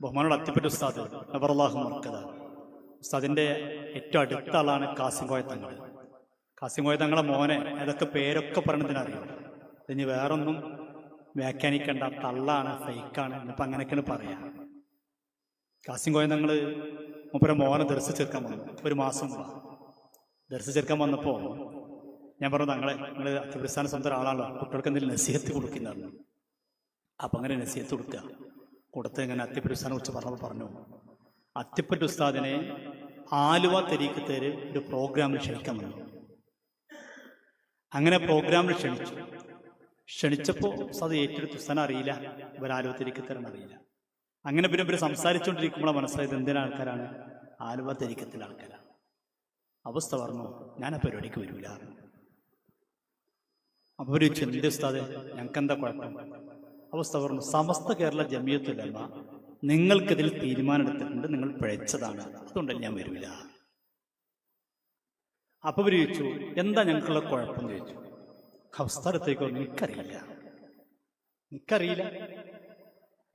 ബഹുമാനോട് അത്തിപ്പറ്റ ഉസ്താദ് നബറല്ലാഹു മർക്കത ഉസ്താദിന്റെ ഏറ്റവും അടുത്ത ആളാണ് കാസിം കാസിംകോയ തങ്ങൾ. കാസിം കാസിംകോയ തങ്ങളെ മോനെ അതൊക്കെ പേരൊക്കെ പറഞ്ഞതിനറിയാം? ഇനി വേറൊന്നും വ്യാഖ്യാനിക്കേണ്ട തള്ളാണ് ഫൈക്കാണ് എന്നിപ്പോൾ അങ്ങനെയൊക്കെയാണ് പറയാം. കാസിംകോയ തങ്ങൾ മൂപ്പരെ മോനെ ദർശിച്ച് ചേർക്കാൻ വന്നു ഒരു മാസം മുമ്പ്. ദർശ ചേർക്കാൻ വന്നപ്പോൾ ഞാൻ പറഞ്ഞു തങ്ങളെ നിങ്ങൾ അത്യപ്രസ്ഥാന സ്വന്തം ആളാണല്ലോ കുട്ടികൾക്ക് എന്തെങ്കിലും നസീഹത്ത് കൊടുക്കുന്നതാണ്. അപ്പം അങ്ങനെ നസീഹത്ത് കൊടുക്കുക കൊടുത്ത് ഇങ്ങനെ അത്തിപ്പറ്റ ഉസ്താദിനെ കുറിച്ച് പറഞ്ഞപ്പോൾ പറഞ്ഞു. അത്തിപ്പറ്റ ഉസ്താദിനെ ആലുവ തെരീക്കത്തേര് ഒരു പ്രോഗ്രാമിൽ ക്ഷണിക്കാൻ വന്നു. അങ്ങനെ പ്രോഗ്രാമിൽ ക്ഷണിച്ചു. ക്ഷണിച്ചപ്പോൾ ഉസ്താദ് ഏറ്റെടുത്ത് ഉസ്താനെ അറിയില്ല. ഇവർ ആലുവ തെരീക്കത്തേരെന്ന് അറിയില്ല. അങ്ങനെ പിന്നെ ഇവർ സംസാരിച്ചുകൊണ്ടിരിക്കുമ്പോൾ മനസ്സിലായത് എന്തിനാ ആൾക്കാരാണ്? ആലുവ തെരീക്കത്തിലെ ആൾക്കാരാണ്. അവസ്ഥ പറഞ്ഞു ഞാൻ ആ പരിപാടിക്ക് വരൂല. അപ്പോൾ ഒരു ചിന്തി ഉസ്താദ്? ഞങ്ങൾക്ക് എന്താ കുഴപ്പം? അവസ്ഥ പറഞ്ഞു സമസ്ത കേരള ജമിയത്തുലമ നിങ്ങൾക്കിതിൽ തീരുമാനമെടുത്തിട്ടുണ്ട് നിങ്ങൾ പിഴച്ചതാണ് അതുകൊണ്ട് ഞാൻ വരില്ല. അപ്പൊ അവർ ചോദിച്ചു എന്താ ഞങ്ങൾക്കുള്ള കുഴപ്പം? ചോദിച്ചു. അവസ്ഥാനത്തേക്ക് പറഞ്ഞു എനിക്കറിയില്ല. എനിക്കറിയില്ല?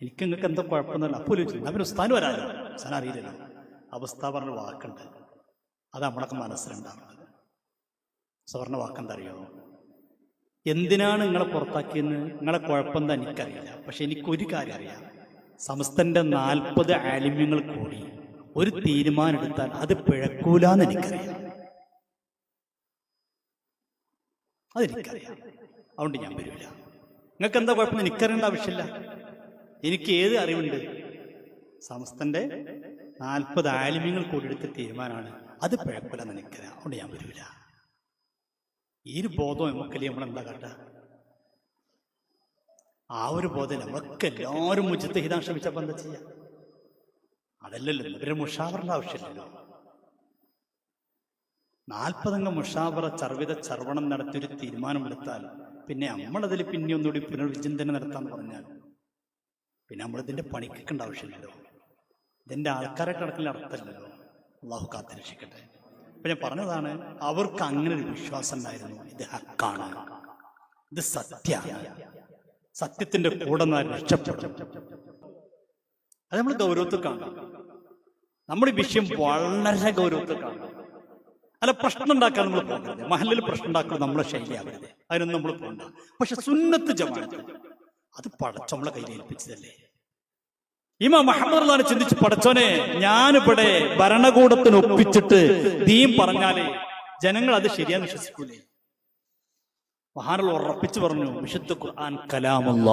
എനിക്ക് നിങ്ങൾക്ക് എന്താ കുഴപ്പമൊന്നുമില്ല അപ്പോൾ ചോദിച്ചു അവർ ഉസ്താൻ വരാനോ ഉസ്താൻ അറിയില്ലല്ലോ. അവസ്ഥ പറഞ്ഞ വാക്കുണ്ട്. അത് നമ്മളൊക്കെ മനസ്സിലുണ്ടാവുന്നത് സ്വർണ വാക്കെന്താ അറിയോ? എന്തിനാണ് നിങ്ങളെ പുറത്താക്കിയെന്ന്? നിങ്ങളെ കുഴപ്പം തന്നെ എനിക്കറിയില്ല. പക്ഷെ എനിക്കൊരു കാര്യം അറിയാം. സമസ്തന്റെ നാൽപ്പത് ആലിമ്യങ്ങൾ കൂടി ഒരു തീരുമാനം എടുത്താൽ അത് പിഴക്കൂലെന്ന് എനിക്കറിയാം. അതെനിക്കറിയാം. അതുകൊണ്ട് ഞാൻ വരില്ല. നിങ്ങൾക്ക് എന്താ കുഴപ്പം? എനിക്കറിയേണ്ട ആവശ്യമില്ല. എനിക്ക് ഏത് അറിവുണ്ട്? സമസ്തന്റെ നാൽപ്പത് ആലിമ്യങ്ങൾ കൂടി എടുത്ത തീരുമാനമാണ്. അത് പിഴക്കൂലെന്ന് എനിക്കറിയാം. അതുകൊണ്ട് ഞാൻ വരില്ല. ഈ ഒരു ബോധം നമുക്കല്ലേ നമ്മളെന്താ കട്ട ആ ഒരു ബോധം നമുക്കെ എല്ലാവരും മുജത്ത് ഹിതാൻ ശ്രമിച്ചപ്പോ എന്താ ചെയ്യാ? അതല്ലല്ലോ ഇവരെ മുഷാവറിന്റെ ആവശ്യമില്ലല്ലോ. നാൽപ്പതംഗ മുഷാവറ ചർവിത ചർവണം നടത്തിയൊരു തീരുമാനമെടുത്താൽ പിന്നെ നമ്മളതിൽ പിന്നെ ഒന്നുകൂടി പുനർവിചിന്തനം നടത്താൻ പറഞ്ഞാൽ പിന്നെ നമ്മളിതിന്റെ പണിക്കേണ്ട ആവശ്യമില്ലല്ലോ ഇതിന്റെ ആൾക്കാരെ കണക്കിൽ അർത്ഥമില്ലല്ലോ. അള്ളാഹു കാത്തിരക്ഷിക്കട്ടെ. അപ്പൊ ഞാൻ പറഞ്ഞതാണ് അവർക്ക് അങ്ങനെ ഒരു വിശ്വാസം ഉണ്ടായിരുന്നു. ഇത് ഹക്കാണ്. ഇത് സത്യ സത്യത്തിന്റെ കൂടെ രക്ഷപ്പെടും. അത് നമ്മൾ ഗൗരവത്തിൽ കാണാം നമ്മുടെ വിഷയം വളരെ ഗൗരവത്തിൽ കാണാം അല്ല പ്രശ്നം ഉണ്ടാക്കാൻ നമ്മൾ പോകരുത്. മഹലിൽ പ്രശ്നം ഉണ്ടാക്കുന്നത് നമ്മളെ ശൈലിയാവരുത്. അതിനൊന്നും നമ്മൾ പോകണ്ട. പക്ഷെ സുന്നത്ത് ജമാഅത്ത് അത് പടച്ചമ്മളെ കയ്യിൽ ഏൽപ്പിച്ചതല്ലേ? ഇമാ മഹമ്മദ് ചിന്തിച്ച് പടച്ചോനെ ഞാനിവിടെ ഭരണകൂടത്തിന് ഒപ്പിച്ചിട്ട് ദീം പറഞ്ഞാലേ ജനങ്ങൾ അത് ശരിയാന്ന് വിശ്വസിക്കൂലേ? മഹാനുള്ള ഉറപ്പിച്ചു പറഞ്ഞു വിശുദ്ധ ഖുർആൻ കലാമുള്ള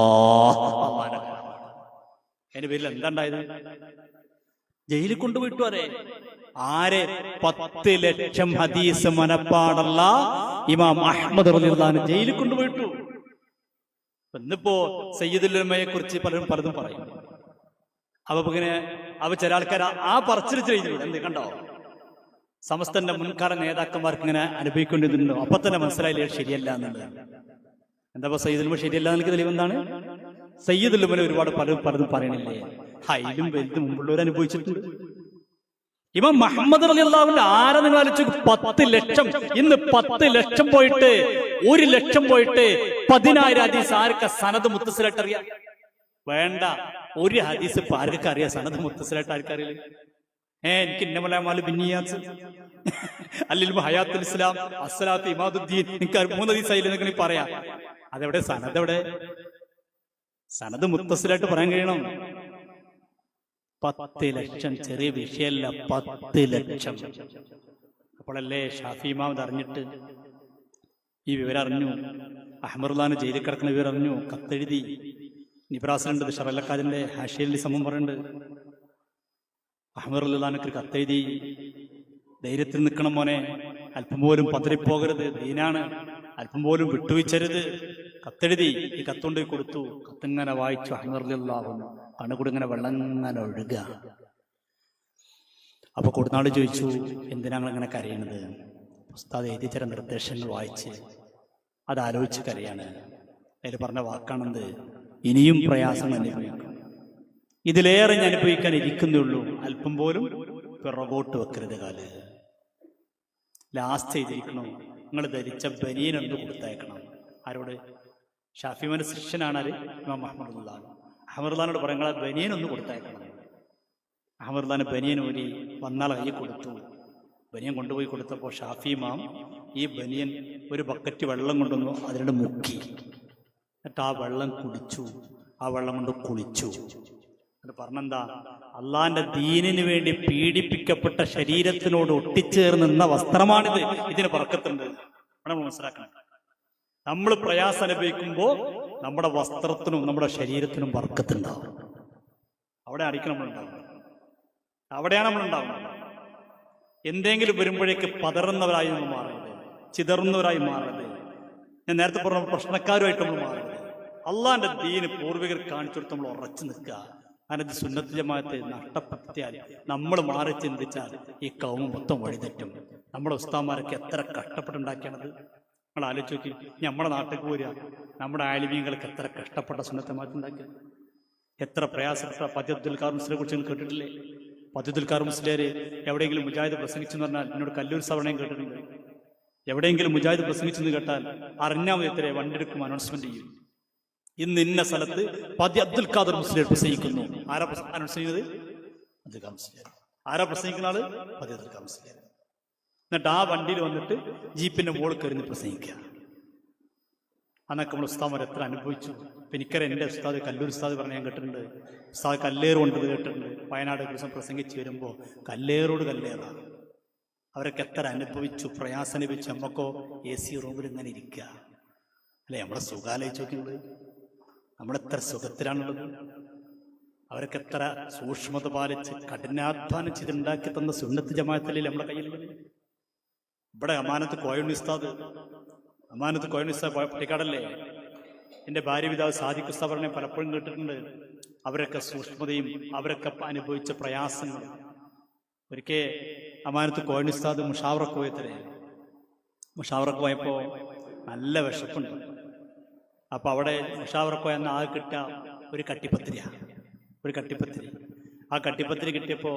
അതിന്റെ പേരിൽ എന്താണ്ടായത്? ജയിലിൽ കൊണ്ടുപോയിട്ടു വരെ. ആരെ? പത്ത് ലക്ഷം ഹദീസ് മനപ്പാടുള്ള ഇമാം അഹമ്മദ് അൻഹു ജയിലിൽ കൊണ്ടുപോയിട്ടു. ഇന്നിപ്പോ സയ്യിദുല്ലമയെ കുറിച്ച് പലരും പലതും പറയും. അപ്പൊ ഇങ്ങനെ അവ ചില ആൾക്കാർ ആ പറച്ചിൽ ചെയ്തിട്ടുണ്ട് എന്ത് കണ്ടോ? സമസ്തന്റെ മുൻകാല നേതാക്കന്മാർക്ക് ഇങ്ങനെ അനുഭവിക്കേണ്ടിരുന്നു അപ്പൊ തന്നെ മനസ്സിലായില്ലേ ശരിയല്ല എന്നുള്ളത്. എന്താ സയ്യിദുൽമ ശരിയല്ല എനിക്ക് തെളിവ് എന്താണ്? സയ്യിദുൽമന ഒരുപാട് പലരും പലതും പറയണില്ലേ? ഹൈലും വലുത് മുമ്പുള്ളവർ അനുഭവിച്ചിട്ടുണ്ട്. ഇവൻ മുഹമ്മദ് അലി അള്ളാഹുവിന്റെ ആരെ നിങ്ങൾ ആലോചിച്ചു പത്ത് ലക്ഷം. ഇന്ന് പത്ത് ലക്ഷം പോയിട്ട് ഒരു ലക്ഷം പോയിട്ട് പതിനായിരം ഹദീസ് ആർക്ക സനത് മുത്തസിലായിട്ട് അറിയാം വേണ്ട. ഒരു ഹദീസ് ഇപ്പൊ ആർക്കൊക്കെ അറിയാം? സനത് മുത്തസിലായിട്ട് ആർക്കറിയില്ല? ഏ എനിക്ക് ഇന്നമലാമാൽ ബിന്നിയാസ്. അല്ലെങ്കിൽ ഹയാത്തുൽ ഇസ്ലാം അസ്സലാത്ത് ഇമാദുദ്ദീൻ എനിക്ക് മൂന്ന് നിങ്ങൾ എന്നൊക്കെ പറയാം. അതെവിടെ? സനത് എവിടെ? സനത് മുത്തസിലായിട്ട് പറയാൻ കഴിയണം. പത്ത് ലക്ഷം ചെറിയ വിഷയമല്ല പത്ത് ലക്ഷം. അപ്പോഴല്ലേ ഷാഫി ഇമാമത് അറിഞ്ഞിട്ട് ഈ വിവരം അറിഞ്ഞു. അഹമ്മദുല്ലാന് ജയിലിൽ കിടക്കുന്ന വിവരം അറിഞ്ഞു. കത്തെഴുതി. നിബ്രാസിലുണ്ട് ഷറല്ലക്കാജിന്റെ ഹാഷിയലി സമം പറയുന്നുണ്ട്. അഹമ്മദ് അല്ലാനക്ക് കത്തെഴുതി ധൈര്യത്തിൽ നിൽക്കണം മോനെ അല്പം പോലും പതറിപ്പോകരുത് ദീനാണ് അല്പം പോലും വിട്ടുവീച്ചരുത് കത്തെഴുതി ഈ കത്തുകൊണ്ട് കൊടുത്തു. കത്തിങ്ങനെ വായിച്ചു അഹമ്മദുല്ലാഹും കണ്ണുകൂടി ഇങ്ങനെ വെള്ളം ഇങ്ങനെ ഒഴുകുക. അപ്പൊ കൊടുനാട് ചോദിച്ചു എന്തിനാണ് ഇങ്ങനെ കരയണത്? ഉസ്താദ് എഴുതി ചില നിർദ്ദേശങ്ങൾ വായിച്ച് അത് ആലോചിച്ച് കരയാണ്. അതിൽ പറഞ്ഞ വാക്കാണെന്ത്? ഇനിയും പ്രയാസം അനുഭവിക്കും ഇതിലേറെ ഞാൻ അനുഭവിക്കാൻ ഇരിക്കുന്നുള്ളൂ. അല്പം പോലും പിറകോട്ട് വെക്കരുത് കാൽ. ലാസ്റ്റ് ചെയ്തിരിക്കണം. നിങ്ങൾ ധരിച്ച ബനീനൊന്ന് കൊടുത്തയക്കണം. ആരോട്? ഷാഫിമാന്റെ ശിഷ്യനാണ് അത് ഇമാം അഹമ്മദ് അഹമ്മദ്ലാനോട് പറയാം ബനിയൻ ഒന്ന് കൊടുത്തയക്കണം. അഹമ്മദ് ബനിയൻ ഊരി വന്നാൽ കൈ കൊടുത്തു. ബനിയൻ കൊണ്ടുപോയി കൊടുത്തപ്പോൾ ഷാഫി മാം ഈ ബനിയൻ ഒരു ബക്കറ്റ് വെള്ളം കൊണ്ടുവന്നു അതിനോട് മുക്കി. എന്നിട്ട് ആ വെള്ളം കുടിച്ചു. ആ വെള്ളം കൊണ്ട് കുളിച്ചു. എന്നിട്ട് പറഞ്ഞെന്താ? അള്ളാന്റെ ദീനിന് വേണ്ടി പീഡിപ്പിക്കപ്പെട്ട ശരീരത്തിനോട് ഒട്ടിച്ചേർന്ന് നിന്ന വസ്ത്രമാണിത്. ഇതിന് പറക്കത്തുണ്ട്. നമ്മൾ മനസ്സിലാക്കണം. നമ്മൾ പ്രയാസം അനുഭവിക്കുമ്പോൾ നമ്മുടെ വസ്ത്രത്തിനും നമ്മുടെ ശരീരത്തിനും വർക്കത്തുണ്ടാവും. അവിടെ അടിക്കണം നമ്മളുണ്ടാവുന്നത് അവിടെയാണ് നമ്മൾ ഉണ്ടാവുന്നത് എന്തെങ്കിലും വരുമ്പോഴേക്ക് പതറുന്നവരായി നമ്മൾ മാറരുത്. ചിതറുന്നവരായി മാറരുത്. ഞാൻ നേരത്തെ പറഞ്ഞ പ്രശ്നക്കാരുമായിട്ട് നമ്മൾ മാറരുത്. അള്ളാന്റെ ദീന് പൂർവികർ കാണിച്ചു കൊടുത്ത് നമ്മൾ ഉറച്ചു നിൽക്കുക. അതിനത് സുന്നത്ത് ജമാഅത്തെ നഷ്ടപ്പെടുത്തിയാൽ നമ്മൾ മാറി ചിന്തിച്ചാൽ ഈ കൗമ മൊത്തം വഴിതെറ്റും. നമ്മുടെ ഉസ്താമാരൊക്കെ എത്ര കഷ്ടപ്പെട്ടുണ്ടാക്കിയാണത്? നമ്മൾ ആലോചിച്ച് നോക്കി. നമ്മുടെ നാട്ടിലേക്ക് പോരുക. നമ്മുടെ ആലിമീങ്ങൾക്ക് എത്ര കഷ്ടപ്പെട്ട സുന്നത്തെ ഉണ്ടാക്കിയത്? എത്ര പ്രയാസപ്പെട്ട പതി അബ്ദുൽ കാർ കുറിച്ച് നിങ്ങൾ കേട്ടിട്ടില്ലേ? പതി അബ്ദുൽ കാർ എവിടെയെങ്കിലും മുജാഹിദ് പ്രസംഗിച്ചെന്ന് പറഞ്ഞാൽ എന്നോട് കല്ലൂർ സവണയും കേട്ടിട്ടുണ്ട്. എവിടെയെങ്കിലും മുജാഹിദ് പ്രസംഗിച്ചെന്ന് കേട്ടാൽ അറിഞ്ഞാൽ മതി എടുക്കും അനൗൺസ്മെന്റ് ചെയ്യും. ഇന്ന് ഇന്ന സ്ഥലത്ത് പതി അബ്ദുൽ ഖാദർ മുസ്ലിം പ്രസംഗിക്കുന്നു ആരാ പ്രസംഗം അബ്ദുൽ ഖാദർ ആരാ പ്രസംഗിക്കുന്ന ആൾ? പതി അബ്ദുൽ ഖാദർ മുസ്ലിം. എന്നിട്ട് ആ വണ്ടിയിൽ വന്നിട്ട് ജീപ്പിന്റെ മുകളിൽ കയറി പ്രസംഗിക്കുക. അന്നൊക്കെ നമ്മൾ ഉസ്താമർ എത്ര അനുഭവിച്ചു. എനിക്കറിയാം എന്റെ ഉസ്താദ് കല്ലൂർ ഉസ്താദ് പറഞ്ഞ ഞാൻ കേട്ടിട്ടുണ്ട്. ഉസ്താദ് കല്ലേറ് കൊണ്ടത് കേട്ടിട്ടുണ്ട്. വയനാട് ദിവസം പ്രസംഗിച്ച് വരുമ്പോൾ കല്ലേറോട് കല്ലേറാണ് അവരൊക്കെ എത്ര അനുഭവിച്ചു പ്രയാസം അനുഭവിച്ചു നമ്മക്കോ എ സി റൂമിൽ ഇങ്ങനെ ഇരിക്കുക. അല്ലെ നമ്മളെ സുഖാലോചിച്ച് നോക്കുന്നത് നമ്മളെത്ര സുഖത്തിലാണുള്ളത്? അവരൊക്കെ എത്ര സൂക്ഷ്മത പാലിച്ച് കഠിനാധ്വാനം ചെയ്തുണ്ടാക്കി തന്ന സുന്നത്ത് ജമാഅത്തല്ലേ നമ്മുടെ കയ്യിൽ ഇവിടെ അമാനത്ത് കോയണിസ്താദ് അമാനത്ത് കോയണ്ണി ഉസ്താദ് പട്ടിക്കാടല്ലേ എന്റെ ഭാര്യ പിതാവ് സാദിഖ് ഉസ്താദ് പലപ്പോഴും കേട്ടിട്ടുണ്ട്. അവരൊക്കെ സൂക്ഷ്മതയും അവരൊക്കെ അനുഭവിച്ച പ്രയാസങ്ങൾ. ഒരിക്കൽ അമാനത്ത് കോയണിസ്താദ് മുഷാവറക്ക് പോയത്രേ. മുഷാവറക്ക് പോയപ്പോൾ നല്ല വിശപ്പുണ്ട്. അപ്പൊ അവിടെ ഉഷാവർക്കോ എന്ന ആകെ കിട്ട ഒരു കട്ടിപ്പത്തിരി. ഒരു കട്ടിപ്പത്തിരി. ആ കട്ടിപ്പത്തിരി കിട്ടിയപ്പോ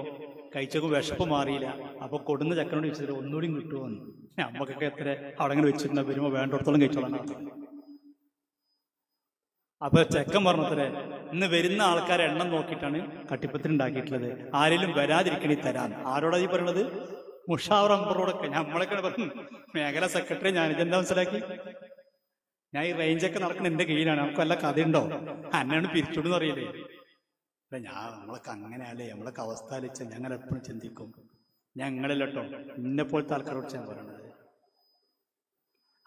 കഴിച്ചപ്പോൾ വിശപ്പ് മാറിയില്ല. അപ്പൊ കൊടുന്ന ചക്കനോട് ചോദിച്ചത് ഒന്നുകൂടി കിട്ടുമെന്ന് നമ്മക്കൊക്കെ എത്ര അവിടെ അങ്ങനെ വെച്ചിരുന്ന വരുമ്പോ വേണ്ടിടത്തോളം കഴിച്ചോളാം അപ്പൊ ചെക്കൻ പറഞ്ഞത്രേ ഇന്ന് വരുന്ന ആൾക്കാരെ എണ്ണം നോക്കിയിട്ടാണ് കട്ടിപ്പത്തിരി ഉണ്ടാക്കിയിട്ടുള്ളത്. ആരെങ്കിലും വരാതിരിക്കണി തരാൻ ആരോടാ ഈ പറയണത്? മുഷാവർ അമ്പറോടൊക്കെ നമ്മളൊക്കെ പറഞ്ഞു മേഖല സെക്രട്ടറി ഞാൻ ഇതെന്താ മനസ്സിലാക്കി? ഞാൻ ഈ റേഞ്ചൊക്കെ നടക്കുന്ന എന്റെ കീഴിലാണ്. നമുക്ക് വല്ല കഥയുണ്ടോ? അന്നാണ് പിരിച്ചുവിടുന്ന് അറിയില്ലേ അല്ല ഞാൻ നമ്മളൊക്കെ അങ്ങനെയല്ലേ നമ്മളൊക്കെ അവസ്ഥ അലിച്ച ഞങ്ങൾ എപ്പോഴും ചിന്തിക്കും. ഞങ്ങളില്ലട്ടോ. ഇന്നെ പോലത്തെ ആൾക്കാരോട് ഞാൻ പറയണത്.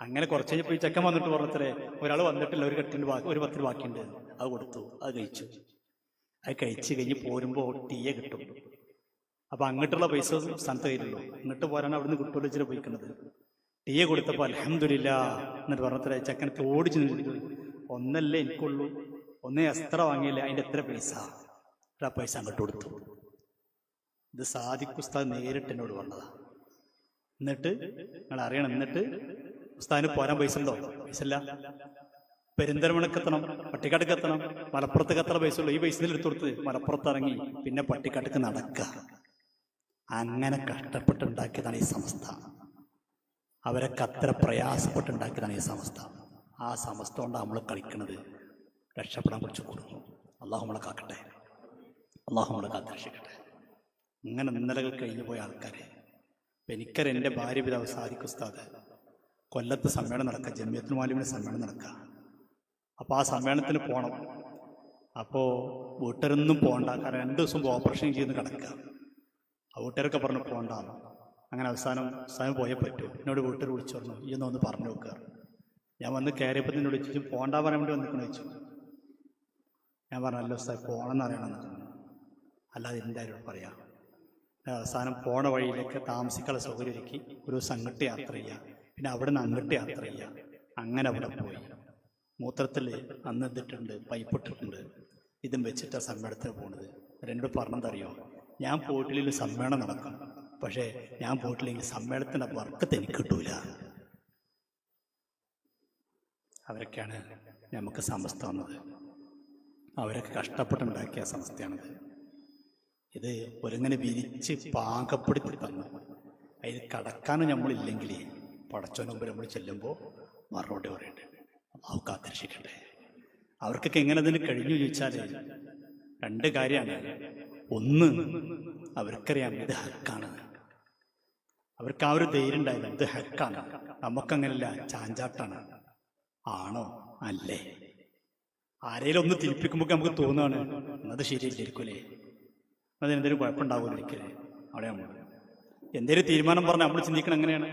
അങ്ങനെ കുറച്ച് കഴിഞ്ഞപ്പോൾ ഈ ചെക്കൻ വന്നിട്ട് പറഞ്ഞത്രേ ഒരാൾ വന്നിട്ടില്ല ഒരു കെട്ടിന്റെ ബാക്കി ഒരു പത്തിന് ബാക്കിയുണ്ട്. അത് കൊടുത്തു അത് കഴിച്ചു. അത് കഴിച്ച് കഴിഞ്ഞ് പോരുമ്പോൾ ടീയെ കിട്ടും. അപ്പൊ അങ്ങോട്ടുള്ള പൈസ സ്ഥലത്ത് കയ്യിലുള്ളൂ. അങ്ങോട്ട് പോരാൻ അവിടുന്ന് കിട്ടുമല്ലോ പോയിക്കുന്നത് ടീയെ കൊടുത്തപ്പോൾ അലഹമില്ല എന്നിട്ട് പറഞ്ഞത്ര ചക്കനത്തെ ഓടിച്ചു ഒന്നല്ലേ എനിക്കുള്ളൂ. ഒന്നേ എത്ര വാങ്ങിയില്ല അതിന്റെ എത്ര പൈസ? ആ പൈസ അങ്ങോട്ട് കൊടുത്തു. ഇത് സാദിഖ് ഉസ്താദ് നേരിട്ട് എന്നോട് പറഞ്ഞതാ. എന്നിട്ട് നിങ്ങൾ അറിയണം എന്നിട്ട് ഉസ്താദിന് പോരാൻ പൈസ ഉണ്ടോ? പൈസ ഇല്ല. പെരിന്തൽമണ്ണക്കെത്തണം പട്ടിക്കാട്ടക്ക് എത്തണം. മലപ്പുറത്തേക്ക് എത്ര പൈസ ഉള്ളൂ. ഈ പൈസ എടുത്തു കൊടുത്ത് മലപ്പുറത്ത് ഇറങ്ങി പിന്നെ പട്ടിക്കാട്ടക്ക് നടക്കുക. അങ്ങനെ കഷ്ടപ്പെട്ടുണ്ടാക്കിയതാണ് ഈ സമസ്ത അവരൊക്കെ അത്ര പ്രയാസപ്പെട്ടുണ്ടാക്കിയതാണ് ഈ സമസ്ത. ആ സമസ്ത കൊണ്ടാണ് നമ്മൾ കളിക്കുന്നത് രക്ഷപ്പെടാൻ കുറച്ച് കൊടുക്കും അള്ളാഹു നമ്മളെ കാക്കട്ടെ. അള്ളാഹു നമ്മളെ കാത്തിരക്ഷിക്കട്ടെ. ഇങ്ങനെ നിന്നലകൾ കഴിഞ്ഞു പോയ ആൾക്കാരെ. എനിക്കറി എന്റെ ഭാര്യ പിതാവ് സാദിഖ് ഉസ്താദ് കൊല്ലത്ത് സമ്മേളനം നടക്കുക. ജമ്യത്തിന് മാലിമിന് സമ്മേളനം നടക്കുക. അപ്പോൾ ആ സമ്മേളനത്തിന് പോകണം അപ്പോൾ വീട്ടുകാരൊന്നും പോകണ്ട കാരണം രണ്ട് ദിവസം ഓപ്പറേഷൻ ചെയ്ത് കിടക്കുക. ആ വീട്ടുകാരൊക്കെ പറഞ്ഞു പോകണ്ടാന്ന് അങ്ങനെ അവസാനം അവസാനം പോയേ പറ്റൂ എന്നോട് വീട്ടിൽ വിളിച്ചു പറഞ്ഞു ഈ ഒന്ന് പറഞ്ഞു നോക്കുക ഞാൻ വന്ന് കയറിയപ്പോൾ നിന്നോട് ചോദിച്ചു പോകണ്ട പറയാൻ വേണ്ടി വന്നിട്ട് ചോദിച്ചു. ഞാൻ പറഞ്ഞു അല്ല സാർ പോകണമെന്ന് അറിയണമെന്ന്. അല്ലാതെ ആരോട് പറയാം. ഞാൻ അവസാനം പോണ വഴിയിലേക്ക് താമസിക്കാനുള്ള സൗകര്യം ഒരുക്കി ഒരു അങ്ങോട്ട് യാത്ര ചെയ്യുക പിന്നെ അവിടെ നിന്ന് അങ്ങട്ട് യാത്ര ചെയ്യുക അങ്ങനെ അവിടെ പോയി. മൂത്രത്തിൽ അന്ന് എന്തിട്ടുണ്ട് പൈപ്പിട്ടിട്ടുണ്ട് ഇതും വെച്ചിട്ടാണ് സമ്മേളനത്തിന് പോണത്. രണ്ടു പറഞ്ഞതറിയോ ഞാൻ പോയിട്ടില്ലെങ്കിൽ സമ്മേളനം നടക്കും. പക്ഷേ ഞാൻ പോയിട്ടില്ലെങ്കിൽ സമ്മേളനത്തിന്റെ വർക്ക് എനിക്ക് കിട്ടൂല. അവരൊക്കെയാണ് നമുക്ക് സമസ്ത വന്നത്. അവരൊക്കെ കഷ്ടപ്പെട്ടുണ്ടാക്കിയ സമസ്തയാണത്. ഇത് ഒരിങ്ങനെ വിരിച്ച് പാകപ്പെടുത്തി തന്നു. അതിൽ കടക്കാനും നമ്മളില്ലെങ്കിൽ പടച്ചോന് മുമ്പ് നമ്മൾ ചെല്ലുമ്പോൾ മറുപടി പറയട്ടെ. അള്ളാഹു കാത്തിരക്ഷിക്കട്ടെ അവർക്കൊക്കെ എങ്ങനെ അതിന് കഴിഞ്ഞു ചോദിച്ചാൽ രണ്ട് കാര്യമാണ്. ഒന്ന് അവർക്കറിയാം ഇത് ഹക്കാണ്. അവർക്ക് ആ ഒരു ധൈര്യം ഇത് ഹക്കാണ്. നമുക്കങ്ങനല്ല ചാഞ്ചാട്ടാണ്. ആണോ? അല്ലേ? ആരെങ്കിലും ഒന്ന് തിരിപ്പിക്കുമ്പോൾ നമുക്ക് തോന്നുകയാണ് എന്നത് ശരിയല്ലേ അത് എന്തെങ്കിലും കുഴപ്പമുണ്ടാവുമായിരിക്കും അവിടെ നമ്മൾ. എന്തെങ്കിലും തീരുമാനം പറഞ്ഞാൽ നമ്മൾ ചിന്തിക്കണം എങ്ങനെയാണ്?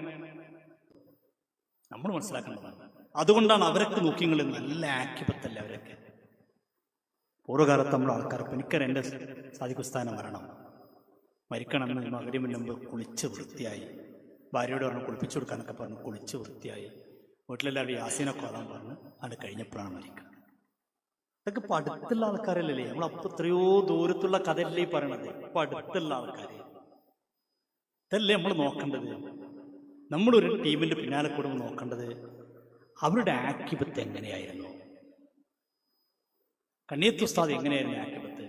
നമ്മൾ മനസ്സിലാക്കേണ്ടതാണ്. അതുകൊണ്ടാണ് അവരൊക്കെ നോക്കിയങ്ങൾ നല്ല ആക്കിപത്തല്ല അവരൊക്കെ. പൂർവകാലത്ത് നമ്മൾ ആൾക്കാർ എനിക്കറിയാം എന്റെ സാധിക്കുസ്ഥാനം മരണം. മരിക്കണമെന്ന് മകരി മുമ്പ് കുളിച്ച് വൃത്തിയായി. ഭാര്യയോട് പറഞ്ഞു കുളിപ്പിച്ചു കൊടുക്കാനൊക്കെ പറഞ്ഞു കുളിച്ച് വൃത്തിയായി. വീട്ടിലെല്ലാവരും യാസീനൊക്കെ ഓടാൻ പറഞ്ഞു. അത് കഴിഞ്ഞപ്പോഴാണ് മരിക്കുന്നത്. ഇതൊക്കെ ഇപ്പൊ അടുത്തുള്ള ആൾക്കാരല്ലേ നമ്മൾ അപ്പൊ എത്രയോ ദൂരത്തുള്ള കഥയല്ലേ ഈ പറയണത്. ഇപ്പൊ അടുത്തുള്ള ആൾക്കാർ ഇതല്ലേ നമ്മൾ നോക്കേണ്ടത്. നമ്മളൊരു ടീമിന്റെ പിന്നാലെ കൂടെ നോക്കേണ്ടത്. അവരുടെ ആക്ടിപത്ത് എങ്ങനെയായിരുന്നു? കണ്ണീത്തുസ്താദ് എങ്ങനെയായിരുന്നു ആക്ടിപത്ത്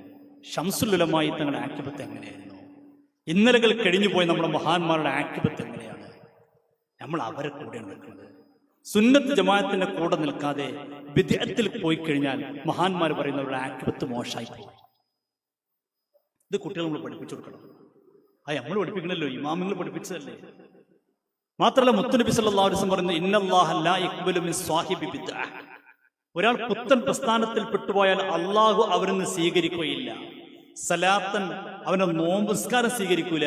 ഷംസുലുലമായി തങ്ങളുടെ ആക്ടിപത്ത് എങ്ങനെയായിരുന്നു? ഇന്നലകൾ കഴിഞ്ഞു പോയ നമ്മുടെ മഹാന്മാരുടെ ആക്ടിപത്ത് എങ്ങനെയാണ്? നമ്മൾ അവരെ കൂടെ നിൽക്കുന്നത്. സുന്നത്ത് ജമാഅത്തിന്റെ കൂടെ നിൽക്കാതെ വിദ്യത്തിൽ പോയി കഴിഞ്ഞാൽ മഹാന്മാർ പറയുന്നവരുടെ ആക്ടിപത്ത് മോശമായി ഇത് കുട്ടികൾ നമ്മൾ പഠിപ്പിച്ചു കൊടുക്കണം. ആ നമ്മൾ പഠിപ്പിക്കണല്ലോ ഇമാമിങ്ങൾ പഠിപ്പിച്ചതല്ലേ? മാത്രമല്ല മുത്തുനബി സല്ലല്ലാഹു അലൈഹി വസല്ലം പറയുന്നു ഇന്നല്ലാഹ ലാ മിൻ സ്വാഹിബി ഒരാൾ പുത്തൻ പ്രസ്ഥാനത്തിൽ പെട്ടുപോയാൽ അള്ളാഹു അവരിന്ന് സ്വീകരിക്കുകയില്ല. സലാത്തൻ അവനെ നോമ്പ് സ്വീകരിക്കൂല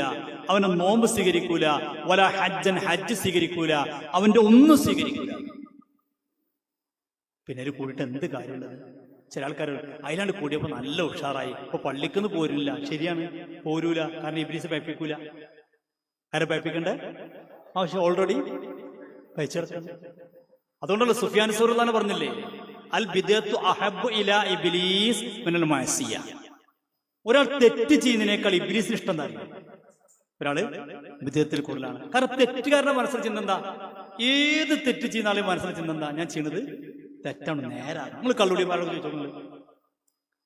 അവനെ നോമ്പ് സ്വീകരിക്കൂല വല ഹജ്ജൻ ഹജ്ജ് സ്വീകരിക്കൂല അവന്റെ ഒന്നും സ്വീകരിക്കൂല. പിന്നെ ഒരു കൂടിയിട്ട് എന്ത് കാര്യമുള്ളത്? ചില ആൾക്കാർ അതിലാണ്ട് കൂടിയപ്പോൾ നല്ല ഉഷാറായി. ഇപ്പൊ പള്ളിക്കൊന്ന് പോരില്ല. ശരിയാണ്. പോരൂല. കാരണം ഇബ്രീസ് പയപ്പിക്കൂല ആരെ പയപ്പിക്കണ്ടേ ആവശ്യം ഓൾറെഡി പയച്ചെടുക്കണ്ട അതുകൊണ്ടല്ലോ സുഫിയാൻ സൂറുല്ലാന്ന് പറഞ്ഞില്ലേ അൽ ബിദത്തു അഹബ് ഇല ഇബ്ലീസ് മിനൽ മഅസിയ. ഒരാൾ തെറ്റ് ചെയ്യുന്നതിനേക്കാൾ ഇബ്രീസ് ഇഷ്ടം തന്നെ ഒരാൾ വിജയത്തിൽ കൂടുതലാണ്. കാരണം തെറ്റുകാരന്റെ മനസ്സിൽ ചിന്തെന്താ ഏത് തെറ്റ് ചെയ്യുന്ന ആളെ മനസ്സിൽ ചിന്തെന്താ ഞാൻ ചെയ്യുന്നത് തെറ്റാണ് നേരാണ്. നമ്മൾ കള്ളുടിമാരോട് ചോദിച്ചോളൂ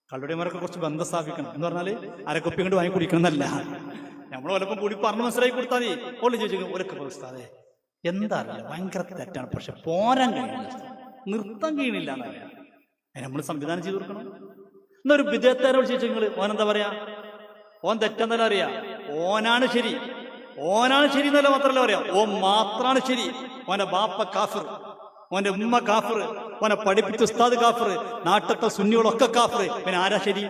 കള്ളുടിമാരൊക്കെ കുറച്ച് ബന്ധം സ്ഥാപിക്കണം. എന്ന് പറഞ്ഞാൽ അരക്കൊപ്പി കൊണ്ട് വാങ്ങി കുടിക്കണം എന്നല്ല നമ്മൾ വല്ലപ്പം കൂടി പറഞ്ഞു മനസ്സിലാക്കി കൊടുത്താൽ മതി ഓളി ചോദിച്ചു ഒരൊക്കെ പ്രസ്താവേ എന്താ അറിയില്ല ഭയങ്കര തെറ്റാണ്. പക്ഷെ പോരാൻ കഴിയുന്നില്ല നിർത്താൻ കഴിയണില്ല എന്നറിയാം നമ്മൾ സംവിധാനം ചെയ്തു കൊടുക്കണം. എന്നാ ഒരു വിളിച്ചു നിങ്ങൾ എന്താ പറയാ? ഓൻ തെറ്റെന്നല്ല അറിയാ ഓനാണ് ശരി. ഓനാണ് ശരി എന്നല്ല മാത്രല്ല പറയാ. ഓൻ മാത്രാണ് ശരി. ഓന്റെ ബാപ്പ കാഫിർ ഓന്റെ ഉമ്മ കാഫിർ ഓനെ പഠിപ്പിച്ച ഉസ്താദ് കാഫിർ നാട്ടത്തെ സുന്നികളൊക്കെ കാഫിർ. പിന്നെ ആരാ ശരി?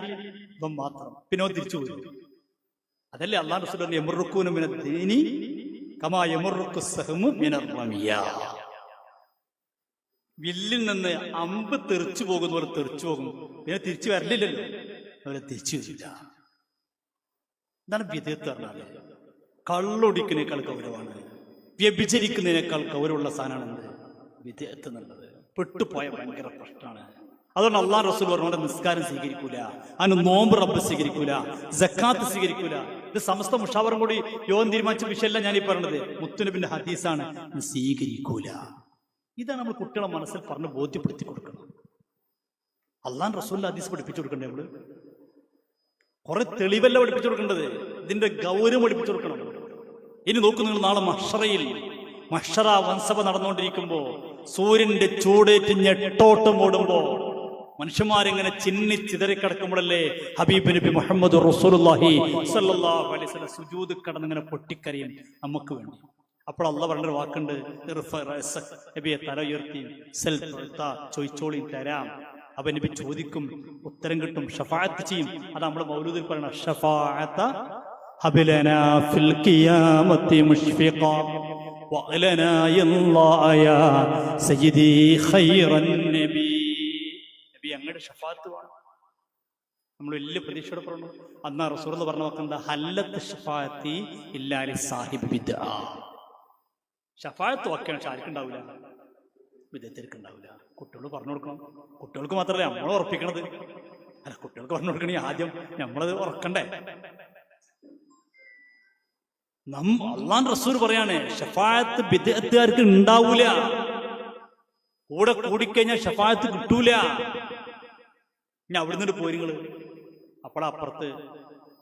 ഇവൻ മാത്രം. പിന്നെ ഓൻ തിരിച്ചു പോയി. അതല്ലേ അള്ളാഹ് റസൂൽ എമുറുക്കൂന് മിന ദീനി കമാ എമുറുക്കു സഹമു മിനർ വില്ലിൽ നിന്ന് അമ്പ് തെറിച്ചു പോകുന്നവർ തെറിച്ചു പോകും. പിന്നെ തിരിച്ചു വരലില്ലല്ലോ. അവരെ തിരിച്ചു വരില്ല. എന്താണ് വിധേയത്ത് പറഞ്ഞാൽ കള്ളൊടിക്കുന്നതിനേക്കാൾ ഗൗരവമാണ്. വ്യഭിചരിക്കുന്നതിനേക്കാൾ ഗൗരവമുള്ള സാധനമാണ് വിധേയത്ത് എന്നുള്ളത്. പെട്ടുപോയ ഭയങ്കര പ്രശ്നമാണ്. അതുകൊണ്ട് അള്ളാഹ് റസൂൽ പറഞ്ഞുകൊണ്ട് നിസ്കാരം സ്വീകരിക്കൂല. അതിന് നോമ്പ് റബ്ബ് സ്വീകരിക്കൂല. ജക്കാത്ത് സ്വീകരിക്കൂല. ഇത് സമസ്ത മുഷാവറും കൂടി യോഗം തീരുമാനിച്ച വിഷയമല്ല ഞാൻ ഈ പറഞ്ഞത്. മുത്തുനബിന്റെ ഹദീസാണ് സ്വീകരിക്കൂല. ഇതാണ് നമ്മൾ കുട്ടികളെ മനസ്സിൽ പറഞ്ഞ് ബോധ്യപ്പെടുത്തി കൊടുക്കണം അള്ളാൻ റസൂലിന്റെ ഹദീസ് പഠിപ്പിച്ചു കൊടുക്കണ്ടേ നമ്മൾ? കുറെ തെളിവല്ല പഠിപ്പിച്ചു കൊടുക്കേണ്ടത്? ഇതിന്റെ ഗൗരവം പഠിപ്പിച്ചു കൊടുക്കണം. ഇനി നോക്കൂ നിങ്ങൾ നാളെ മഷറയിൽ മഷറ വംസഭ നടന്നുകൊണ്ടിരിക്കുമ്പോ സൂര്യന്റെ ചൂടേറ്റ് ഞെട്ടോട്ടം ഓടുമ്പോ മനുഷ്യന്മാരിങ്ങനെ ചിന്നി ചിതറി കിടക്കുമ്പോഴല്ലേ ഹബീബ് നബി മുഹമ്മദ് റസൂലുള്ളാഹി സല്ലല്ലാഹു അലൈഹി വസല്ലം സുജൂദ് കടന്നിങ്ങനെ പൊട്ടിക്കരയും നമുക്ക് വേണ്ടി. അപ്പോൾ അള്ള പറഞ്ഞൊരു വാക്കുണ്ട്. നബിയെ തല ഉയർത്തി സെൽഫ് ചോദിച്ചോളി തരാം. അപ്പൊ നബി ചോദിക്കും ഉത്തരം കിട്ടും ഷഫായത്ത് ചെയ്യും. അത് നമ്മൾ മൗലൂദിൽ പറയണ ഖൈറൻ നബി. നമ്മൾ വലിയ പ്രതീക്ഷയോടെ പറഞ്ഞു. അന്നാ റസൂർ എന്ന് പറഞ്ഞ വാക്കെന്താ ഹല്ലത്ത് ഷഫാത്തി ഇല്ലാലി സാഹിബ് ബിദ്ആ ഷഫായത്ത് വയ്ക്കണം പക്ഷെ ആർക്കുണ്ടാവില്ല ഉണ്ടാവില്ല കുട്ടികൾ പറഞ്ഞു കൊടുക്കണം. കുട്ടികൾക്ക് മാത്രമല്ല നമ്മൾ ഉറപ്പിക്കണത്. അല്ല കുട്ടികൾക്ക് പറഞ്ഞു കൊടുക്കണേ ആദ്യം നമ്മളത് ഉറക്കണ്ടേ? നം അള്ളാൻ റസൂർ പറയാണ് ഷഫായത്ത് വിദഗ്ധകാർക്ക് ഉണ്ടാവൂല. കൂടെ കൂടിക്കഴിഞ്ഞാൽ ഷഫായത്ത് കിട്ടൂല. ഇനി അവിടെ നിന്ന് പോരിങ്ങൾ അപ്പോഴപ്പുറത്ത്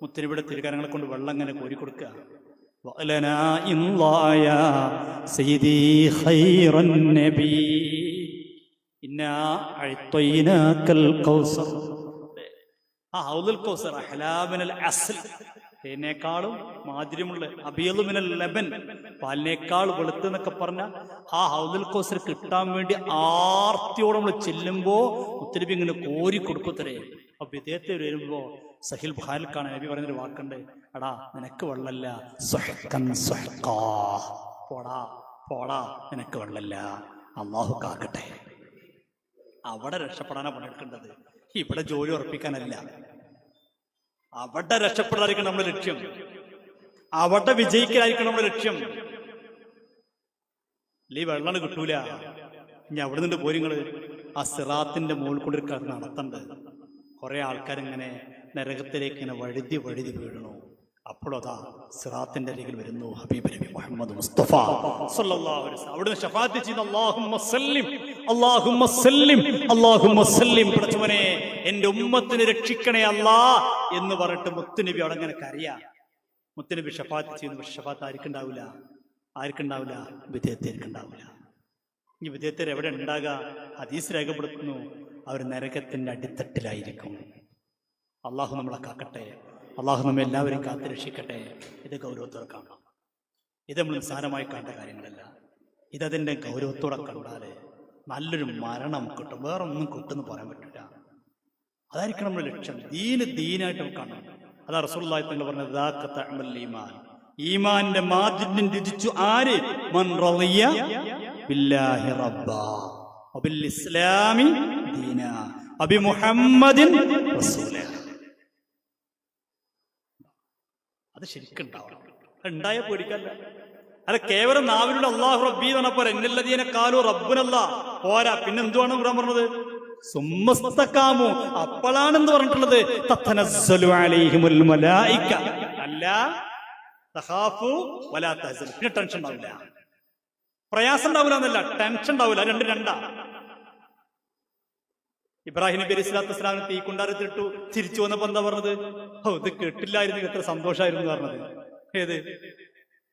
മുത്തിരിവിടെ തിരുകാരങ്ങളെ കൊണ്ട് വെള്ളം ഇങ്ങനെ കോരി കൊടുക്കുക وألنا إلا يا سيدي خير النبي إنا أعطيناك الكوثر ആ ഹൗദുൽ കൗസർ അഹ്ലാമിനൽ അസ്ൽ തേനേക്കാളും മാധുര്യമുള്ള അബിയലുമിനൽ ലബൻ പാലിനേക്കാൾ വെളുത്ത് എന്നൊക്കെ പറഞ്ഞ ആ ഹൗദുൽ കൗസർ കിട്ടാൻ വേണ്ടി ആർത്തിയോടെ നമ്മൾ ചെല്ലുമ്പോ മുത്തലിബി ഇങ്ങനെ കോരി കൊടുക്കത്തരേ അപ്പൊ വിദേഹത്തെ വരുമ്പോ സഹിൽ ബുഹാരിൽ നബി പറഞ്ഞൊരു വാക്കുണ്ട്. അടാ നിനക്ക് വെള്ളല്ല. പോടാ പോടാ നിനക്ക് വെള്ളല്ല അള്ളാഹു കാക്കട്ടെ. അവിടെ രക്ഷപ്പെടാനാ പണിയെടുക്കേണ്ടത്. ഇവിടെ ജോലി ഉറപ്പിക്കാനല്ല. അവിടെ രക്ഷപ്പെടാതിരിക്കണം നമ്മുടെ ലക്ഷ്യം. അവിടെ വിജയിക്കലായിരിക്കണം നമ്മുടെ ലക്ഷ്യം. ഈ വെള്ളം കിട്ടൂല. ഇനി അവിടെ നിന്ന് പോരിങ്ങൾ ആ സിറാത്തിന്റെ മുകളിൽ കൂടി ഒരു കട നടത്തണ്ട്. കുറെ ആൾക്കാരിങ്ങനെ നരകത്തിലേക്ക് ഇങ്ങനെ വഴുതി വഴുതി വീഴണു അപ്പോഴതാ സിറാത്തിന്റെ അരികിൽ വരുന്നു ഹബീബ് നബി മുഹമ്മദ് മുസ്തഫ സല്ലല്ലാഹു അലൈഹി. അവിടുന്ന് ഷഫാത്ത് ചെയ്യുന്ന അല്ലാഹുമ്മ സല്ലിം അല്ലാഹുമ്മ സല്ലിം അല്ലാഹുമ്മ സല്ലിം. പടച്ചവനെ എന്റെ ഉമ്മത്തിനെ രക്ഷിക്കണേ അല്ലാ എന്ന് പറഞ്ഞിട്ട് മുത്തുനബി അവിടെ അങ്ങനെ കരയാ. മുത്തുനബി ഷഫാത്ത് ചെയ്യുന്നു പക്ഷെ ഷഫാത്ത് ആർക്കുണ്ടാവില്ല ആർക്കുണ്ടാവില്ല വിധേയത്തേർക്കുണ്ടാവില്ല ഈ വിജയത്തിൽ എവിടെ ഉണ്ടാകുക? ഹദീസ് രേഖപ്പെടുത്തുന്നു. അവർ നരകത്തിന്റെ അടിത്തട്ടിലായിരിക്കും. അള്ളാഹു നമ്മളെ കാക്കട്ടെ. അള്ളാഹു നമ്മെ എല്ലാവരും കാത്തു രക്ഷിക്കട്ടെ. ഇത് ഗൗരവത്തോടെ കാണാം ഇത് നമ്മൾ നിസ്സാരമായി കണ്ട കാര്യങ്ങളല്ല. ഇതതിന്റെ ഗൗരവത്തോടെ കണ്ടാൽ നല്ലൊരു മരണം കിട്ടും. വേറെ ഒന്നും കിട്ടുമെന്ന് പറയാൻ പറ്റില്ല. അതായിരിക്കണം നമ്മുടെ ലക്ഷ്യം. ദീന് ദീനായിട്ട് കാണണം. അതാ റസൂലുള്ളാഹി തങ്ങൾ പറഞ്ഞത് "ദാക തഅമൽ ഈമാൻ. ഈമാന്റെ മാധുര്യം രുചിച്ചു ആര്? മൻ റളിയ ബില്ലാഹി റബ്ബാ. ഇസ്ലാമി ദീന. വബി മുഹമ്മദിൻ റസൂല. അത് ശരിക്കും ഉണ്ടാവണം ഉണ്ടായ പേടിക്കല്ല അല്ല കേവലം നാവിലുള്ള അള്ളാഹു റബ്ബി എന്ന് പറഞ്ഞപ്പോൾ എന്നല്ലതീനെ കാലു റബ്ബുനല്ല. പോരാ പിന്നെ എന്തുവാണ് ഇവിടെ പറഞ്ഞത്? സുമ്മസ്തക്കാമു അപ്പോഴാണെന്ന് പറഞ്ഞിട്ടുള്ളത്. അല്ല പിന്നെ ടെൻഷൻ ഉണ്ടാവില്ല. പ്രയാസം ഉണ്ടാവില്ല എന്നല്ല ടെൻഷൻ ഉണ്ടാവില്ല രണ്ട് രണ്ടാ. ഇബ്രാഹിം നബി അലൈഹി സ്വലാത്തു തീ കുണ്ടാരത്തിട്ടു ചിരിച്ചു വന്നപ്പോ എന്താ പറഞ്ഞത്? ഓ ഇത് കെട്ടില്ലായിരുന്നെങ്കിൽ എത്ര സന്തോഷമായിരുന്നു പറഞ്ഞത്. ഏത്?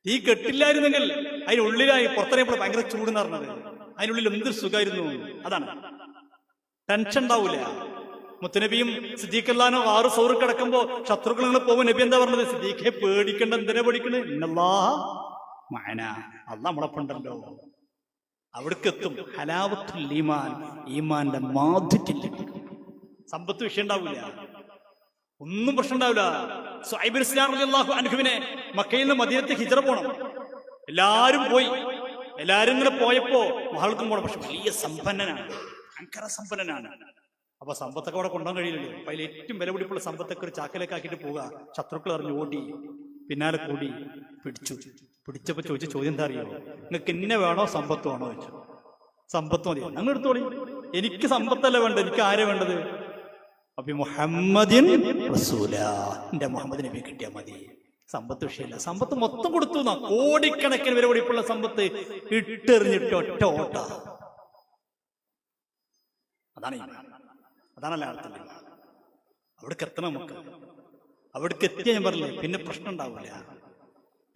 തീ കെട്ടില്ലായിരുന്നെങ്കിൽ അതിനുള്ളിലായി പുറത്തിറങ്ങിയപ്പോൾ ഭയങ്കര ചൂടെന്ന് പറഞ്ഞത്. അതിനുള്ളിൽ എന്തൊരു സുഖമായിരുന്നു? അതാണ്. ടെൻഷൻ ഉണ്ടാവൂല. മുത്തനബിയും സിദ്ദീഖല്ലാനോ ആറ് സൗറ് കിടക്കുമ്പോ ശത്രുക്കൾ നിങ്ങൾ പോകുമ്പോൾ നബി എന്താ പറഞ്ഞത്? സിദ്ദീഖെ പേടിക്കണ്ട എന്തിനാ പേടിക്കണേ? ഇന്നല്ലാ മഅന അല്ല അവിടേക്ക് എത്തും ഹലാവത്തുൽ ഈമാൻ. ഈമാന്റെ മാധുര്യം സമ്പത്ത് വിഷയം ഉണ്ടാവില്ല ഒന്നും പ്രശ്നം ഉണ്ടാവില്ല സുഹൈബ് ഇസ്ലാം അനുഭവിനെ മക്കയിൽ നിന്ന് മദീനത്തെ ഹിജറ പോണം. എല്ലാരും പോയി. എല്ലാരും ഇങ്ങനെ പോയപ്പോ മഹൾക്കും പോണം. പക്ഷെ വലിയ സമ്പന്നനാണ്. ഭയങ്കര സമ്പന്നനാണ്. അപ്പൊ സമ്പത്തൊക്കെ അവിടെ കൊണ്ടുപോകാൻ കഴിയില്ലല്ലോ. അപ്പൊ അതിൽ ഏറ്റവും വിലപിടിപ്പുള്ള സമ്പത്തൊക്കെ ഒരു ചാക്കലേക്ക് ആക്കിയിട്ട് പോവുക. ശത്രുക്കൾ അറിഞ്ഞു ഓടി. പിന്നാലെ കൂടി പിടിച്ചു. പിടിച്ചപ്പോ ചോദിച്ച ചോദ്യം എന്താ അറിയോ നിങ്ങൾക്ക് എന്നെ വേണോ സമ്പത്ത് വേണോ ചോദിച്ചു. സമ്പത്ത് മതി. നിങ്ങൾ എടുത്തോളി. എനിക്ക് സമ്പത്തല്ല വേണ്ടത്? എനിക്ക് ആരെ വേണ്ടത്? അപ്പൊ മുഹമ്മദിൻ എന്റെ മുഹമ്മദ് നബി കിട്ടിയാൽ മതി. സമ്പത്ത് വിഷയമില്ല. സമ്പത്ത് മൊത്തം കൊടുത്തു കോടിക്കണക്കിന് വില പിടിപ്പുള്ള സമ്പത്ത് ഇട്ടെറിഞ്ഞിട്ട് ഒറ്റ ഓട്ട. അതാണ് അതാണല്ലോ അർത്ഥം അവിടേക്ക് എത്തണം നമുക്ക്. അവിടേക്ക് എത്തിയാൽ ഞാൻ പറഞ്ഞില്ലേ? പിന്നെ പ്രശ്നം ഉണ്ടാവില്ല.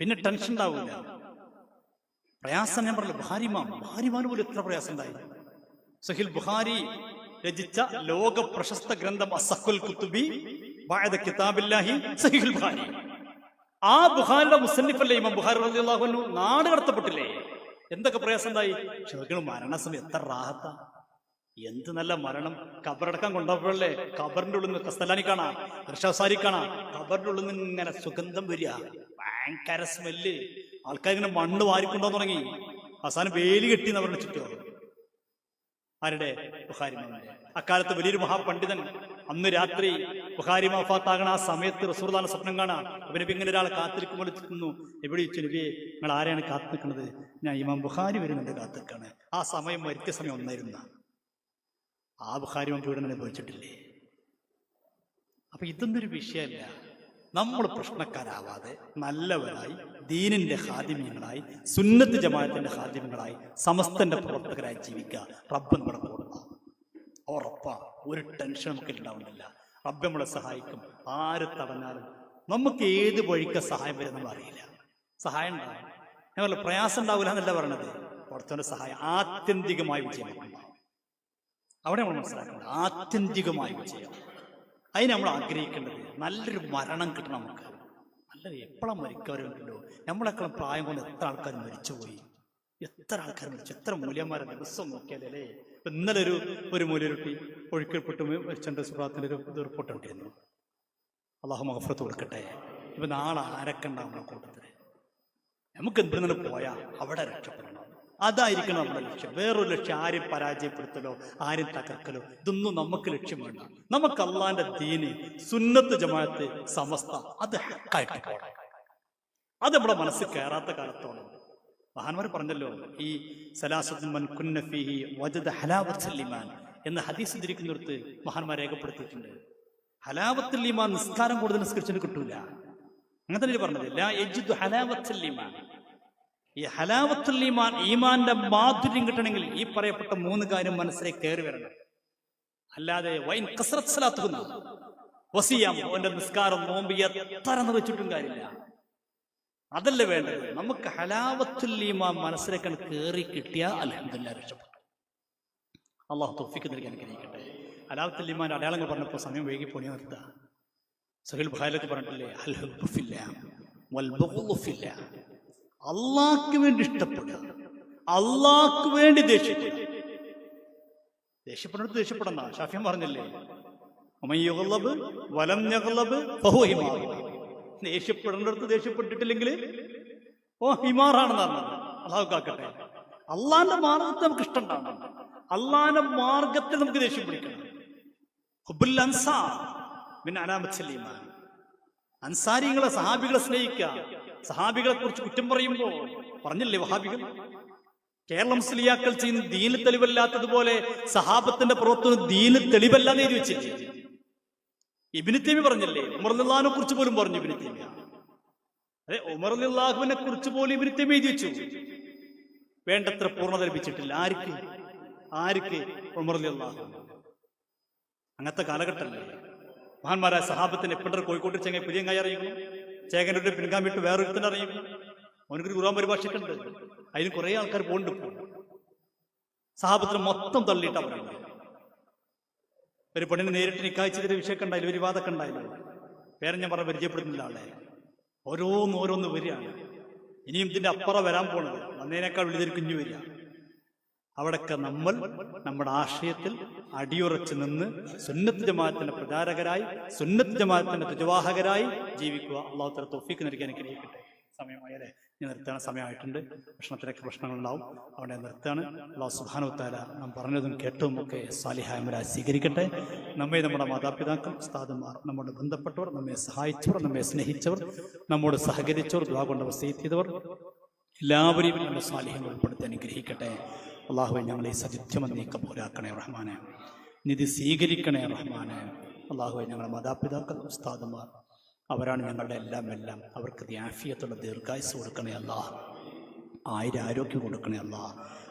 പിന്നെ ടെൻഷൻ ഉണ്ടാവില്ല പ്രയാസം ഞാൻ പറഞ്ഞു ബുഹാരിമാം ബുഹാരിമാൻ പോലും എത്ര പ്രയാസം ഉണ്ടായി. സഹിൽ ബുഹാരി രചിച്ച ലോക പ്രശസ്ത ഗ്രന്ഥം അസഖുൽ കുത്തുബി ബഅദ കിതാബില്ലാഹി സഹിൽ ബുഹാരി ആ ബുഹാരിയുടെ മുസന്നിഫല്ലേ ഇമാം ബുഹാരി റളിയല്ലാഹു നാട് കടത്തപ്പെട്ടില്ലേ? എന്തൊക്കെ പ്രയാസം ഉണ്ടായി? ഷെർഗിന് മരണസമയം എത്ര റാഹത്ത. എന്ത് നല്ല മരണം. കബറടക്കം കൊണ്ടപ്പോഴല്ലേ കബറിന്റെ ഉള്ളിൽ നിന്ന് കസ്തലാനി കാണാം ഋഷസാരി കാണാം. കബറിന്റെ ഉള്ളിൽ നിന്ന് ഇങ്ങനെ സുഗന്ധം വരിക. ഭയങ്കര സ്മെല്ല് ആൾക്കാർ ഇങ്ങനെ മണ്ണ് വാരിക്കൊണ്ടോ തുടങ്ങി. അവസാനം വേലി കെട്ടി പറഞ്ഞ ചുറ്റും ആരുടെ. അക്കാലത്ത് വലിയൊരു മഹാപണ്ഡിതൻ അന്ന് രാത്രി ബുഹാരി മഫാത്താകണ ആ സമയത്ത് റസൂർദാന സ്വപ്നം കാണാം അവനെ ഇങ്ങനെ ഒരാൾ കാത്തിരിക്കുമ്പോൾ എത്തിക്കുന്നു. എവിടെ നബിയെ നിങ്ങൾ ആരെയാണ് കാത്തു നിൽക്കുന്നത് ഞാൻ ഇമാം ബുഹാരി വരുന്നുണ്ട് കാത്തിരിക്കാണ്. ആ സമയം മരിച്ച സമയം ഒന്നായിരുന്ന. ആ ബുഹാരി പീഡനം അനുഭവിച്ചിട്ടില്ലേ അപ്പൊ ഇതൊന്നൊരു വിഷയമല്ല. നമ്മൾ പ്രശ്നക്കാരാവാതെ നല്ലവരായി ദീനിന്റെ ഹാദിമ്യങ്ങളായി സുന്നത്ത് ജമാഅത്തിന്റെ ഹാദിമ്യങ്ങളായി സമസ്തന്റെ പ്രവർത്തകരായി ജീവിക്കുക റബ്ബ് നമ്മുടെ കൂടെ. ഉറപ്പാ ഒരു ടെൻഷൻ നമുക്ക് ഉണ്ടാവുന്നില്ല. റബ്ബ് നമ്മളെ സഹായിക്കും. ആര് തടഞ്ഞാലും നമുക്ക് ഏത് വഴിക്ക് സഹായം വരും നമ്മൾ അറിയില്ല. സഹായം ഉണ്ടാവും. ഞാൻ പറഞ്ഞ പ്രയാസം ഉണ്ടാവില്ല എന്നല്ല പറയണത്. പുറത്തോന്റെ സഹായം ആത്യന്തികമായി വിജയം. അവിടെ നമ്മൾ മനസ്സിലാക്കുന്നത് ആത്യന്തികമായി വിജയം അതിന് നമ്മൾ ആഗ്രഹിക്കേണ്ടത് നല്ലൊരു മരണം കിട്ടണം നമുക്ക്. നല്ലൊരു എപ്പോഴാണ് മരിക്കാറുണ്ടല്ലോ നമ്മളെക്കാളും പ്രായം കൊണ്ട് എത്ര ആൾക്കാർ മരിച്ചുപോയി? എത്ര ആൾക്കാർ മരിച്ചു? എത്ര മൂല്യന്മാരെ ദിവസം നോക്കിയാലേ ഇപ്പൊ ഇന്നലെ ഒരു ഒരു മൂല്യരുട്ടി ഒഴുക്കിൽപ്പെട്ട് മരിച്ചെന്റെ സുഹൃത്തിന്റെ ഒരു റിപ്പോർട്ട് ഉണ്ടായിരുന്നു അള്ളാഹു മഹഫറത്ത് കൊടുക്കട്ടെ. ഇപ്പൊ നാളെ ആരൊക്കെ ഉണ്ടാവും നമ്മുടെ കൂട്ടത്തിൽ? നമുക്ക് എന്തിനും പോയാൽ അവിടെ രക്ഷപ്പെടണം. അതായിരിക്കണം നമ്മുടെ ലക്ഷ്യം. വേറൊരു ലക്ഷ്യം ആരും പരാജയപ്പെടുത്തലോ ആരും തകർക്കലോ ഇതൊന്നും നമുക്ക് ലക്ഷ്യം വേണ്ട. നമുക്ക് അള്ളാന്റെ ദീന് സുന്നത്ത് ജമാഅത്ത് സമസ്ത അത് ഹക്കായിട്ട് അത് നമ്മുടെ മനസ്സിൽ കയറാത്ത കാലത്തോളം. മഹാന്മാർ പറഞ്ഞല്ലോ ഈ സലാസുദ്ദീമാൻ മൻ കുന്ന ഫീഹി വജദ ഹലാവത്തുൽ ഈമാൻ എന്ന ഹദീസ് ധരിക്കുന്നിടത്ത് മഹാന്മാർ രേഖപ്പെടുത്തിയിട്ടുണ്ട്. ഹലാവത്തുൽ ഈമാൻ നിസ്കാരം കൂടുതൽ നിസ്കരിച്ചിട്ട് കിട്ടൂല. അങ്ങനെ പറഞ്ഞത് ലാ യജിദു ഹലാവത്തുൽ ഈമാൻ. ഈ ഹലാവത്തുൽ ഈമാൻ ഈമാന്റെ മാധുര്യം കിട്ടണമെങ്കിൽ ഈ പറയപ്പെട്ട മൂന്ന് കാര്യം മനസ്സിലേക്ക് കയറി വരണം. അല്ലാതെ വൈൻ കസറത്ത് വസിയാം അവന്റെ നിസ്കാരം നോമ്പി എത്ര നിർവച്ചിട്ടും കാര്യമില്ല. അതല്ല വേണ്ടത്. നമുക്ക് ഹലാവത്തുൽ ഈമാൻ മനസ്സിലേക്കാണ് കയറി കിട്ടിയ അലഹമില്ല രക്ഷപ്പെട്ടു. അള്ളാഹു തൊഫിക്ക് നൽകി അനുഗ്രഹിക്കട്ടെ. ഹലാവത്തുൽ ഈമാൻ അടയാളങ്ങൾ പറഞ്ഞപ്പോൾ സമയം വൈകി പോണി നിർത്തുക സഹിൽ ബുഹാലത്ത് പറഞ്ഞിട്ടില്ലേ അൽഹുഫില്ല വൽ അള്ളാഹ്ക്ക് വേണ്ടി ഇഷ്ടപ്പെടുക. അള്ളാഹ്ക്ക് വേണ്ടി ദേഷ്യപ്പെടുക. ദേഷ്യപ്പെടുന്നത് ദേഷ്യപ്പെടണ്ട. ഷാഫിയൻ പറഞ്ഞില്ലേ? ഉമൻ വലം ഹിമാർ. ദേഷ്യപ്പെടേണ്ടടുത്ത് ദേഷ്യപ്പെട്ടിട്ടില്ലെങ്കിൽ ഓ ഹിമാറാണെന്ന് പറഞ്ഞത്. അള്ളാഹു കാക്കട്ടെ. അള്ളാന്റെ മാർഗത്തെ നമുക്ക് ഇഷ്ടമുണ്ടാവണം. അള്ളാന്റെ മാർഗത്തെ നമുക്ക് ദേഷ്യം പിടിക്കണം. ഹുബുൽ അൻസാർ പിന്നെ അലാമത്തുൽ ഈമാൻ അൻസാരികളെ സഹാബികളെ സ്നേഹിക്കുക. സഹാബികളെ കുറിച്ച് കുറ്റം പറയുമ്പോൾ പറഞ്ഞില്ലേ വഹാബികൾ? കേരളം മുസ്ലിയാക്കൾ ചെയ്യുന്ന ദീന തെളിവല്ലാത്തതുപോലെ സഹാബത്തിന്റെ പ്രവർത്തനം തെളിവല്ല എന്ന് എഴുതി വെച്ചില്ലേ? ഇബിന് തേമി പറഞ്ഞില്ലേ ഉമർലാനെ കുറിച്ച് പോലും പറഞ്ഞു ഇബിന് തേമിയ അതെ ഉമർലാഹുവിനെ കുറിച്ച് പോലും ഇബിന് തേമി എഴുതി വെച്ചു. വേണ്ടത്ര പൂർണത ലഭിച്ചിട്ടില്ല. ആർക്ക്? ആർക്ക്? ഉമർലാഹു അങ്ങനത്തെ കാലഘട്ടമല്ലേ? മഹാന്മാരായ സഹാബത്തിന് എപ്പോഴും കോഴിക്കോട്ടിൽ ചെങ്ങ പുതിയ കായ പിൻകാൻ വിട്ട് വേറൊരുത്തന്നെ അറിയിക്കണം അവനൊരു ഖുർആൻ പരിഭാഷയ്ക്കുണ്ട് അതിന് കുറെ ആൾക്കാർ പോകുന്നുണ്ട് സഹാബത്തിന് മൊത്തം തള്ളിയിട്ട് അവരുണ്ട് ഒരു പെണ്ണിനെ നേരിട്ട് നിക്കാഴ്ചയുടെ വിഷയമൊക്കെ ഉണ്ടായില്ല ഒരു വിവാദമൊക്കെ ഉണ്ടായില്ല പേരെ ഞാൻ പറഞ്ഞ പരിചയപ്പെടുന്നില്ല ആളെ. ഓരോന്ന് ഓരോന്ന് വരികയാണ്. ഇനിയും ഇതിന്റെ അപ്പുറം വരാൻ പോണത്. വന്നതിനേക്കാൾ വലുതൊരു കുഞ്ഞു വരിക. അവിടൊക്കെ നമ്മൾ നമ്മുടെ ആശയത്തിൽ അടിയുറച്ചു നിന്ന് സുന്നത്ത് ജമാഅത്തിന്റെ പ്രചാരകരായി സുന്നത്ത് ജമാഅത്തിന്റെ തുജവാഹകരായി ജീവിക്കുക. അള്ളാഹുത്തല തോഫിക്ക് നൽകി സമയമായി സമയമായാലേ ഞാൻ നിർത്തുകയാണ് സമയമായിട്ടുണ്ട്. ഭക്ഷണത്തിലൊക്കെ പ്രശ്നങ്ങളുണ്ടാവും അവിടെ നിർത്താണ് അള്ളാഹു സുബാനുത്താല നാം പറഞ്ഞതും കേട്ടതും ഒക്കെ സാലിഹായ്മരായി സ്വീകരിക്കട്ടെ. നമ്മെ നമ്മുടെ മാതാപിതാക്കൾ ഉസ്താദുമാർ നമ്മോട് ബന്ധപ്പെട്ടവർ നമ്മെ സഹായിച്ചവർ നമ്മെ സ്നേഹിച്ചവർ നമ്മോട് സഹകരിച്ചവർ ദ്വാ കൊണ്ട് വസീത്ത് ചെയ്തവർ എല്ലാവരെയും നമ്മുടെ സാലിഹ്യം ഉൾപ്പെടുത്തി അനുഗ്രഹിക്കട്ടെ. അള്ളാഹുവെ ഞങ്ങളെ സതിഥ്യം നീക്കം പോരാക്കണേ റഹ്മാനെ. നിധി സ്വീകരിക്കണേ റഹ്മാനെ. അള്ളാഹുവെ ഞങ്ങളുടെ മാതാപിതാക്കൾ ഉസ്താദുമാർ അവരാണ് ഞങ്ങളുടെ എല്ലാം എല്ലാം. അവർക്ക് ദ്യാഫിയത്തുള്ള ദീർഘായുസ് കൊടുക്കണേ അല്ലാഹ് ആയിരം ആരോഗ്യം കൊടുക്കണേ അല്ല.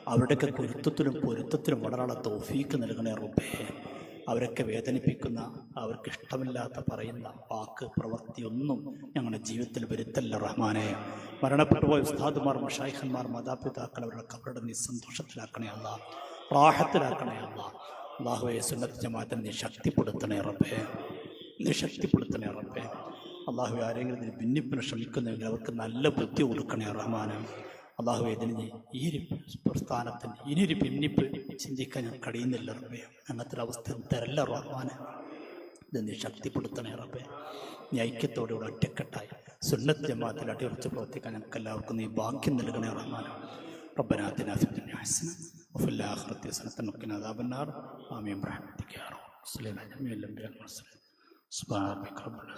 അവരുടെയൊക്കെ കുരുത്തത്തിലും പൊരുത്തത്തിലും വളരെ തോഫീക്ക് നൽകണേ റുബേ അവരൊക്കെ വേദനിപ്പിക്കുന്ന അവർക്ക് ഇഷ്ടമില്ലാത്ത പറയുന്ന വാക്ക് പ്രവൃത്തി ഒന്നും ഞങ്ങളുടെ ജീവിതത്തിൽ വരുത്തല്ല റഹ്മാനെ. മരണപ്പെട്ടു പോയ ഉസ്താദുമാർ മുഷായിഖന്മാർ മാതാപിതാക്കൾ അവരുടെ കബറുടെ നീ സന്തോഷത്തിലാക്കണേ അല്ല. പ്രാഹത്തിലാക്കണേ അള്ളാഹുവെ സുന്നത്ത് ജമാഅത്തിനെ നീ ശക്തിപ്പെടുത്തണേ റബ്ബേ. നീ ശക്തിപ്പെടുത്തണേ റബ്ബേ. അള്ളാഹു ആരെങ്കിലും ഭിന്നിപ്പിന് ശ്രമിക്കുന്നെങ്കിൽ അവർക്ക് നല്ല ബുദ്ധി കൊടുക്കണേ റഹ്മാന്. അള്ളാഹു ഇതിന് നീ ഈ ഒരു പ്രസ്ഥാനത്തിന് ഇനിയൊരു ഭിന്നിപ്പ് ചിന്തിക്കാൻ ഞാൻ കഴിയുന്നില്ല റബ്ബേ അങ്ങനത്തെ ഒരു അവസ്ഥ തരല്ല റഹ്മാന് ഇത് നീ ശക്തിപ്പെടുത്തണേ റബ്ബേ നീ ഐക്യത്തോടെ ഇവിടെ ഒറ്റക്കെട്ടായി സുന്നത്ത് ജമാഅത്തിൽ അടിയുറച്ച് പ്രവർത്തിക്കാൻ ഞങ്ങൾക്ക് എല്ലാവർക്കും നീ ഭാഗ്യം നൽകണേ റഹ്മാൻ ربنا آتنا في الدنيا حسنة وفي الآخرة حسنة وقنا عذاب النار آمين برحمتك يا رب صلى الله عليه وسلم سبحان ربك رب العزة